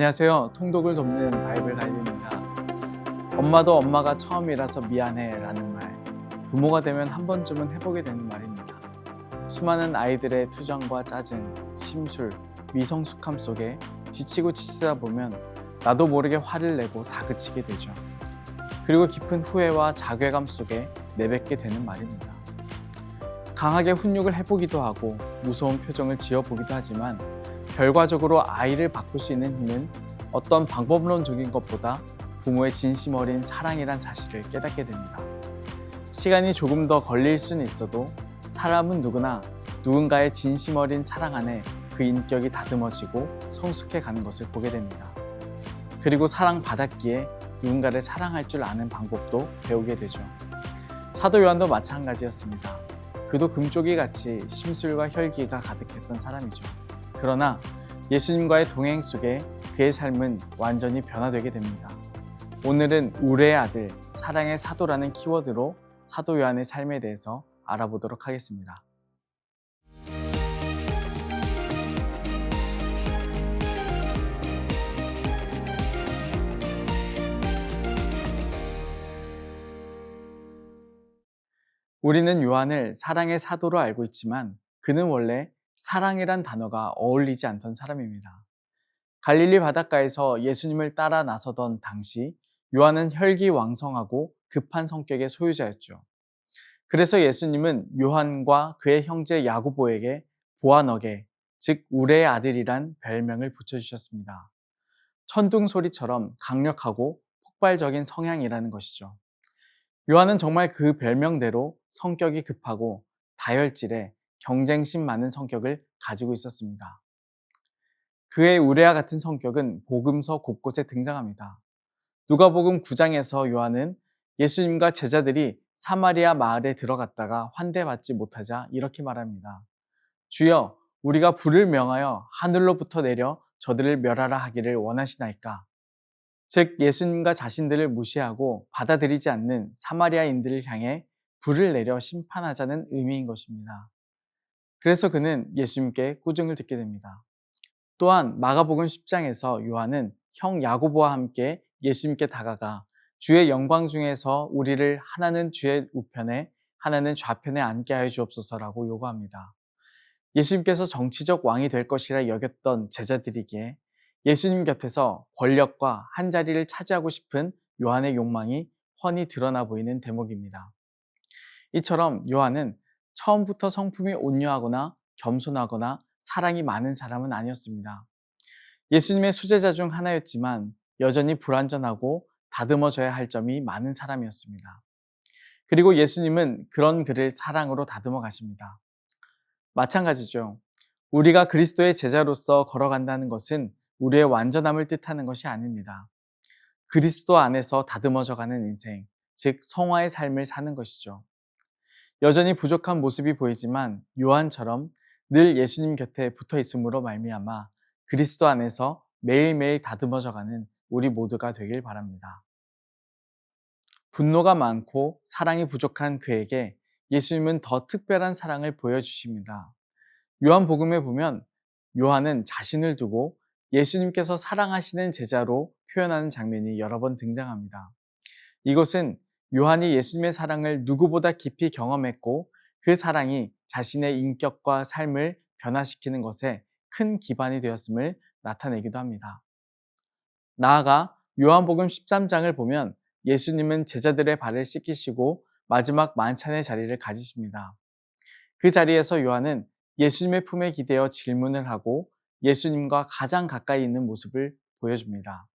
안녕하세요. 통독을 돕는 바이블 가이드입니다. 엄마도 엄마가 처음이라서 미안해 라는 말. 부모가 되면 한 번쯤은 해보게 되는 말입니다. 수많은 아이들의 투정과 짜증, 심술, 미성숙함 속에 지치고 지치다 보면 나도 모르게 화를 내고 다그치게 되죠. 그리고 깊은 후회와 자괴감 속에 내뱉게 되는 말입니다. 강하게 훈육을 해보기도 하고 무서운 표정을 지어보기도 하지만 결과적으로 아이를 바꿀 수 있는 힘은 어떤 방법론적인 것보다 부모의 진심 어린 사랑이란 사실을 깨닫게 됩니다. 시간이 조금 더 걸릴 수는 있어도 사람은 누구나 누군가의 진심 어린 사랑 안에 그 인격이 다듬어지고 성숙해 가는 것을 보게 됩니다. 그리고 사랑받았기에 누군가를 사랑할 줄 아는 방법도 배우게 되죠. 사도 요한도 마찬가지였습니다. 그도 금쪽이 같이 심술과 혈기가 가득했던 사람이죠. 그러나 예수님과의 동행 속에 그의 삶은 완전히 변화되게 됩니다. 오늘은 우레의 아들, 사랑의 사도라는 키워드로 사도 요한의 삶에 대해서 알아보도록 하겠습니다. 우리는 요한을 사랑의 사도로 알고 있지만 그는 원래 사랑이란 단어가 어울리지 않던 사람입니다. 갈릴리 바닷가에서 예수님을 따라 나서던 당시 요한은 혈기왕성하고 급한 성격의 소유자였죠. 그래서 예수님은 요한과 그의 형제 야고보에게 보아너게, 즉 우레의 아들이란 별명을 붙여주셨습니다. 천둥 소리처럼 강력하고 폭발적인 성향이라는 것이죠. 요한은 정말 그 별명대로 성격이 급하고 다혈질에 경쟁심 많은 성격을 가지고 있었습니다. 그의 우레와 같은 성격은 복음서 곳곳에 등장합니다. 누가복음 9장에서 요한은 예수님과 제자들이 사마리아 마을에 들어갔다가 환대받지 못하자 이렇게 말합니다. 주여, 우리가 불을 명하여 하늘로부터 내려 저들을 멸하라 하기를 원하시나이까? 즉, 예수님과 자신들을 무시하고 받아들이지 않는 사마리아인들을 향해 불을 내려 심판하자는 의미인 것입니다. 그래서 그는 예수님께 꾸중을 듣게 됩니다. 또한 마가복음 10장에서 요한은 형 야고보와 함께 예수님께 다가가 주의 영광 중에서 우리를 하나는 주의 우편에 하나는 좌편에 앉게 하여 주옵소서라고 요구합니다. 예수님께서 정치적 왕이 될 것이라 여겼던 제자들이기에 예수님 곁에서 권력과 한 자리를 차지하고 싶은 요한의 욕망이 훤히 드러나 보이는 대목입니다. 이처럼 요한은 처음부터 성품이 온유하거나 겸손하거나 사랑이 많은 사람은 아니었습니다. 예수님의 수제자 중 하나였지만 여전히 불완전하고 다듬어져야 할 점이 많은 사람이었습니다. 그리고 예수님은 그런 그를 사랑으로 다듬어 가십니다. 마찬가지죠. 우리가 그리스도의 제자로서 걸어간다는 것은 우리의 완전함을 뜻하는 것이 아닙니다. 그리스도 안에서 다듬어져 가는 인생, 즉 성화의 삶을 사는 것이죠. 여전히 부족한 모습이 보이지만 요한처럼 늘 예수님 곁에 붙어 있음으로 말미암아 그리스도 안에서 매일매일 다듬어져가는 우리 모두가 되길 바랍니다. 분노가 많고 사랑이 부족한 그에게 예수님은 더 특별한 사랑을 보여주십니다. 요한복음에 보면 요한은 자신을 두고 예수님께서 사랑하시는 제자로 표현하는 장면이 여러 번 등장합니다. 이것은 요한이 예수님의 사랑을 누구보다 깊이 경험했고 그 사랑이 자신의 인격과 삶을 변화시키는 것에 큰 기반이 되었음을 나타내기도 합니다. 나아가 요한복음 13장을 보면 예수님은 제자들의 발을 씻기시고 마지막 만찬의 자리를 가지십니다. 그 자리에서 요한은 예수님의 품에 기대어 질문을 하고 예수님과 가장 가까이 있는 모습을 보여줍니다.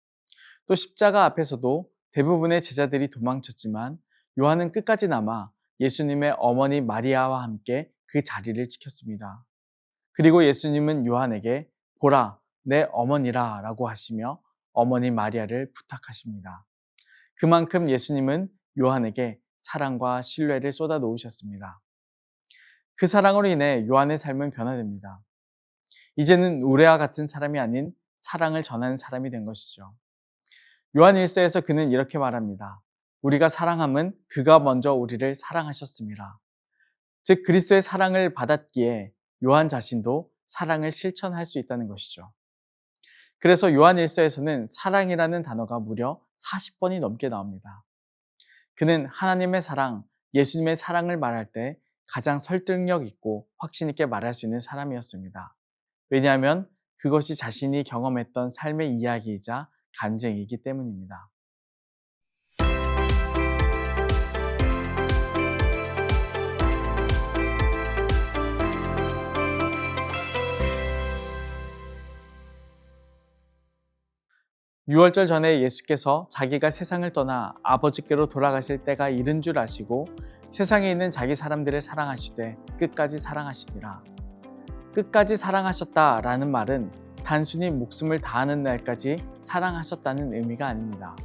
또 십자가 앞에서도 대부분의 제자들이 도망쳤지만 요한은 끝까지 남아 예수님의 어머니 마리아와 함께 그 자리를 지켰습니다. 그리고 예수님은 요한에게 보라, 내 어머니라 라고 하시며 어머니 마리아를 부탁하십니다. 그만큼 예수님은 요한에게 사랑과 신뢰를 쏟아 놓으셨습니다. 그 사랑으로 인해 요한의 삶은 변화됩니다. 이제는 우레와 같은 사람이 아닌 사랑을 전하는 사람이 된 것이죠. 요한 1서에서 그는 이렇게 말합니다. 우리가 사랑함은 그가 먼저 우리를 사랑하셨습니다. 즉 그리스도의 사랑을 받았기에 요한 자신도 사랑을 실천할 수 있다는 것이죠. 그래서 요한일서에서는 사랑이라는 단어가 무려 40번이 넘게 나옵니다. 그는 하나님의 사랑, 예수님의 사랑을 말할 때 가장 설득력 있고 확신 있게 말할 수 있는 사람이었습니다. 왜냐하면 그것이 자신이 경험했던 삶의 이야기이자 간증이기 때문입니다. 유월절 전에 예수께서 자기가 세상을 떠나 아버지께로 돌아가실 때가 이른 줄 아시고 세상에 있는 자기 사람들을 사랑하시되 끝까지 사랑하시니라. 끝까지 사랑하셨다라는 말은 단순히 목숨을 다하는 날까지 사랑하셨다는 의미가 아닙니다.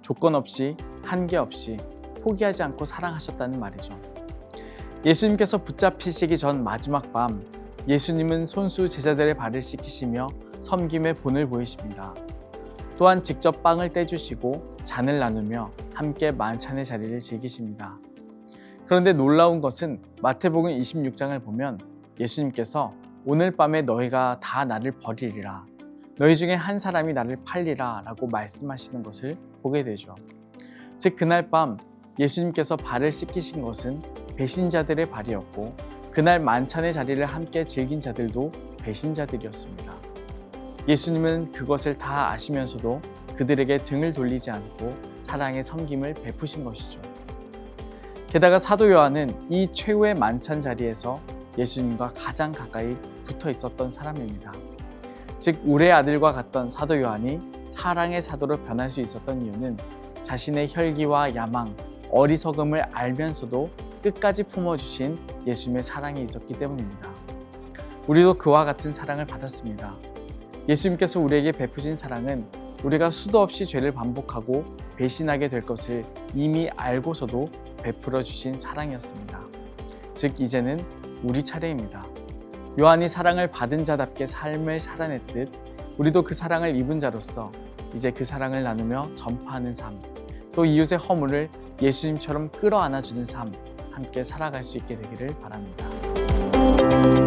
조건 없이 한계 없이 포기하지 않고 사랑하셨다는 말이죠. 예수님께서 붙잡히시기 전 마지막 밤 예수님은 손수 제자들의 발을 씻기시며 섬김의 본을 보이십니다. 또한 직접 빵을 떼주시고 잔을 나누며 함께 만찬의 자리를 즐기십니다. 그런데 놀라운 것은 마태복음 26장을 보면 예수님께서 오늘 밤에 너희가 다 나를 버리리라. 너희 중에 한 사람이 나를 팔리라 라고 말씀하시는 것을 보게 되죠. 즉, 그날 밤 예수님께서 발을 씻기신 것은 배신자들의 발이었고, 그날 만찬의 자리를 함께 즐긴 자들도 배신자들이었습니다. 예수님은 그것을 다 아시면서도 그들에게 등을 돌리지 않고 사랑의 섬김을 베푸신 것이죠. 게다가 사도 요한은 이 최후의 만찬 자리에서 예수님과 가장 가까이 붙어 있었던 사람입니다. 즉, 우레 아들과 같던 사도 요한이 사랑의 사도로 변할 수 있었던 이유는 자신의 혈기와 야망, 어리석음을 알면서도 끝까지 품어주신 예수님의 사랑이 있었기 때문입니다. 우리도 그와 같은 사랑을 받았습니다. 예수님께서 우리에게 베푸신 사랑은 우리가 수도 없이 죄를 반복하고 배신하게 될 것을 이미 알고서도 베풀어 주신 사랑이었습니다. 즉, 이제는 우리 차례입니다. 요한이 사랑을 받은 자답게 삶을 살아냈듯 우리도 그 사랑을 입은 자로서 이제 그 사랑을 나누며 전파하는 삶, 또 이웃의 허물을 예수님처럼 끌어안아주는 삶, 함께 살아갈 수 있게 되기를 바랍니다.